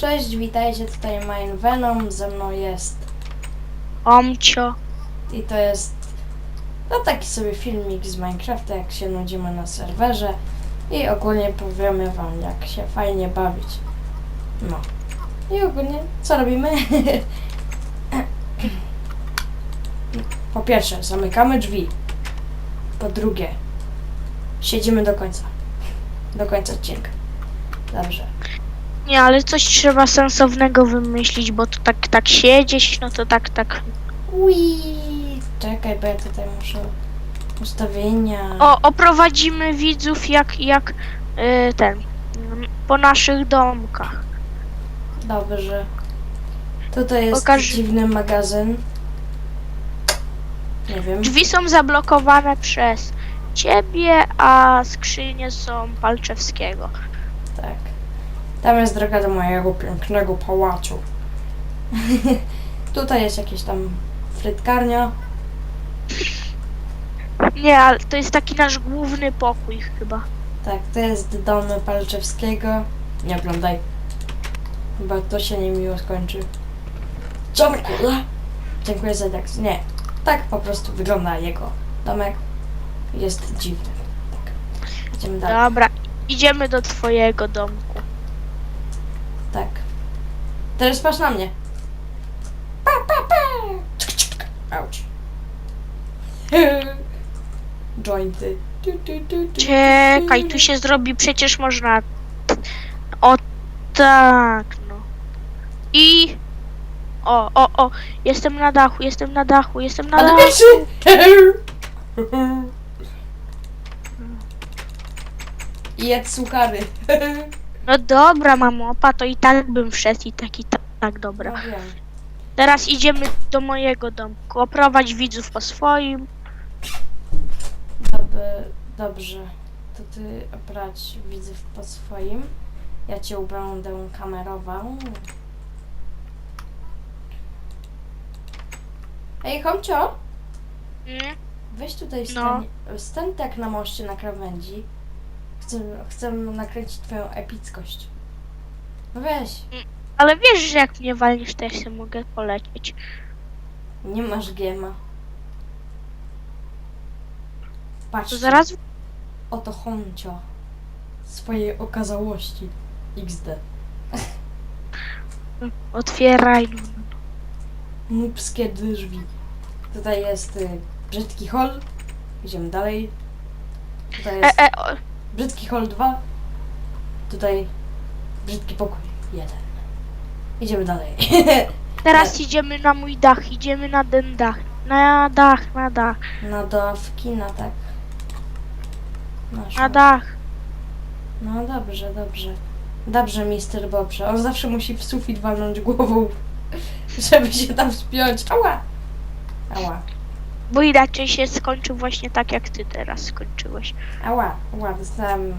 Cześć, witajcie, tutaj Main Venom, ze mną jest Omcio. i to jest no taki sobie filmik z Minecrafta, jak się nudzimy na serwerze i ogólnie powiemy wam, jak się fajnie bawić. No. I ogólnie, co robimy? Po pierwsze, zamykamy drzwi. Po drugie, siedzimy do końca. Do końca odcinka. Dobrze. Nie, ale coś trzeba sensownego wymyślić, bo to tak, tak siedzieć, no to tak, tak. Ui, czekaj, bo ja tutaj muszę ustawienia. O, oprowadzimy widzów jak, jak y, ten, mm, po naszych domkach. Dobrze. Tutaj jest Pokaż- dziwny magazyn. Nie wiem. Drzwi są zablokowane przez ciebie, a skrzynie są Palczewskiego. Tak. Tam jest droga do mojego pięknego pałacu. tutaj jest jakieś tam frytkarnia. Nie, ale to jest taki nasz główny pokój chyba. Tak, to jest dom Palczewskiego. Nie oglądaj. Chyba to się niemiło skończy. Dziękuję. Dziękuję za tak. Nie. Tak po prostu wygląda jego domek. Jest dziwny. Tak. Idziemy dalej. Dobra, idziemy do twojego domku. Tak. Teraz patrz na mnie. Pa, pa, pa. Auć. Jointy. Tu, tu, tu, tu, Czekaj, tu. się zrobi, przecież można. O tak, no. I. O, o, o, jestem na dachu, jestem na dachu, jestem na A to dachu. pierwszy! Jedz suchary. No dobra, mamo, opa, to i tak bym wszedł i tak i tak, tak, dobra. No wiem. Teraz idziemy do mojego domku, oprowadź widzów po swoim. Doby, dobrze. To ty brać widzów po swoim. Ja cię będę kamerował. Ej, Homcio, Mm, weź tutaj No. stań, stań tak na moście na krawędzi. Chcę, chcę nakręcić twoją epickość. No weź, Ale wiesz, że jak mnie walniesz, to ja się mogę polecieć. nie masz giema. Patrz. To zaraz Oto Homcio. Swojej okazałości. XD. otwieraj. Nubskie drzwi. Tutaj jest y, brzydki hol. Idziemy dalej. Tutaj E, jest e, o, brzydki hol 2. Tutaj brzydki pokój 1. Idziemy dalej. teraz idziemy na mój dach, idziemy na ten dach. Na dach, na dach, Na dawki, na tak. Na dach. No dobrze, dobrze. Dobrze, mister Bobrze. On zawsze musi w sufit walnąć głową, żeby się tam wspiąć. Ała! Ała, Bo inaczej się skończy właśnie tak, jak ty teraz skończyłeś. ała, ała, dostałem...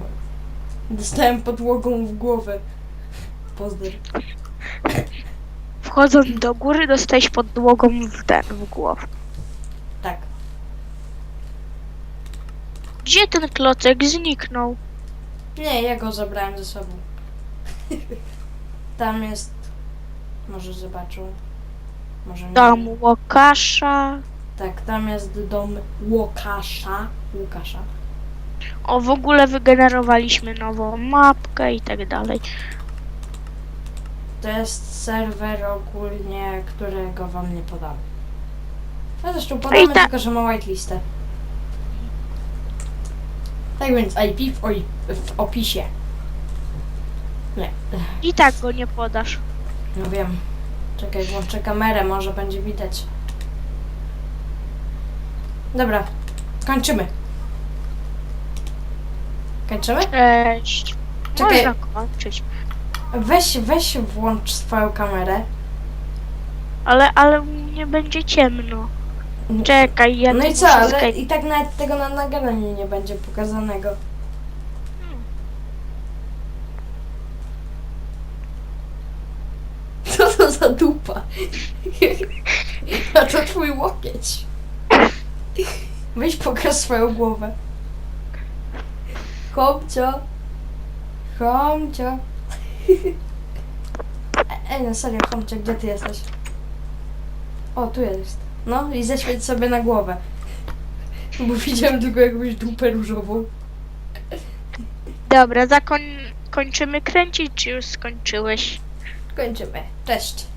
Dostałem podłogą w głowę. Pozdro. Wchodząc do góry, dostałeś podłogą w ten, w głowę. Tak. Gdzie ten klocek zniknął? Nie, ja go zabrałem ze sobą. Tam jest... Może zobaczą. Może nie. Dom Łukasza. Tak, tam jest dom Łukasza. Łukasza. O, w ogóle wygenerowaliśmy nową mapkę i tak dalej. To jest serwer ogólnie, którego wam nie podam. A zresztą podamy, ta- tylko że ma whitelistę. Tak więc IP w, oj, w opisie. Nie, I tak go nie podasz. no wiem. Czekaj, włączę kamerę, może będzie widać. Dobra, kończymy. Kończymy? Cześć. Czekaj. Można kończyć. Weź, weź włącz swoją kamerę. Ale, ale nie będzie ciemno. Czekaj, ja No tu i co, muszę ale i tak nawet tego na nagraniu nie będzie pokazanego. Co to za dupa? A to twój łokieć. Weź pokaż swoją głowę. Chomcio. Chomcio. Ej, no serio, Tomcze, gdzie ty jesteś? O, tu jest. No i ześwieć sobie na głowę. Bo widziałem tylko jakąś dupę różową. Dobra, zakoń... kończymy kręcić, czy już skończyłeś? Kończymy. Cześć.